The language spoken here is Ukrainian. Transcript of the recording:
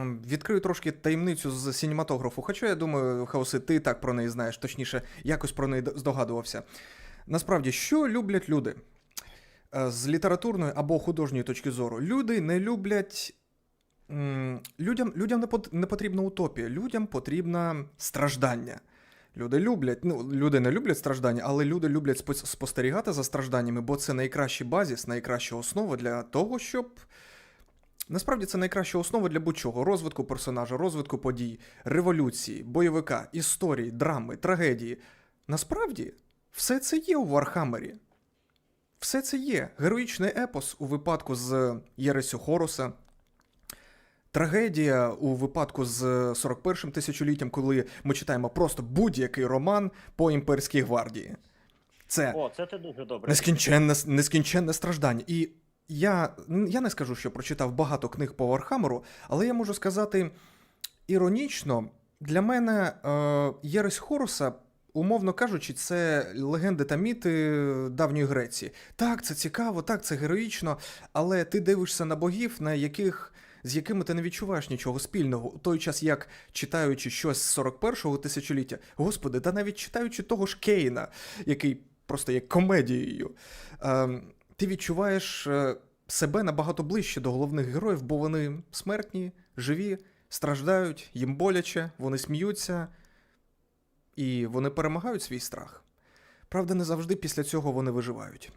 ем, відкрию трошки таємницю з синематографу. Хоча я думаю, Хаоси, ти так про неї знаєш, точніше, якось про неї здогадувався. Насправді, що люблять люди? Е, З літературної або художньої точки зору, люди не люблять. Людям, людям не, потрібна утопія, людям потрібна страждання. Люди люблять, ну, люди не люблять страждання, але люди люблять спостерігати за стражданнями, бо це найкращий базіс, найкраща основа для того, щоб. Насправді це найкраща основа для будь-чого: розвитку персонажа, розвитку подій, революції, бойовика, історії, драми, трагедії. Насправді, все це є у Вархаммері. Все це є. Героїчний епос у випадку з Єресю Хоруса. Трагедія у випадку з 41-м тисячоліттям, коли ми читаємо просто будь-який роман по імперській гвардії. Це О, це ти дуже добре. нескінченне, нескінченне страждання. І я, я не скажу, що прочитав багато книг по Вархамеру, але я можу сказати іронічно, для мене е, Єресь Хоруса, умовно кажучи, це легенди та міти давньої Греції. Так, це цікаво, так, це героїчно, але ти дивишся на богів, на яких. З якими ти не відчуваєш нічого спільного, у той час, як читаючи щось з 41-го тисячоліття, господи, та навіть читаючи того ж Кейна, який просто є комедією, ем, ти відчуваєш е, себе набагато ближче до головних героїв, бо вони смертні, живі, страждають, їм боляче, вони сміються і вони перемагають свій страх. Правда, не завжди після цього вони виживають.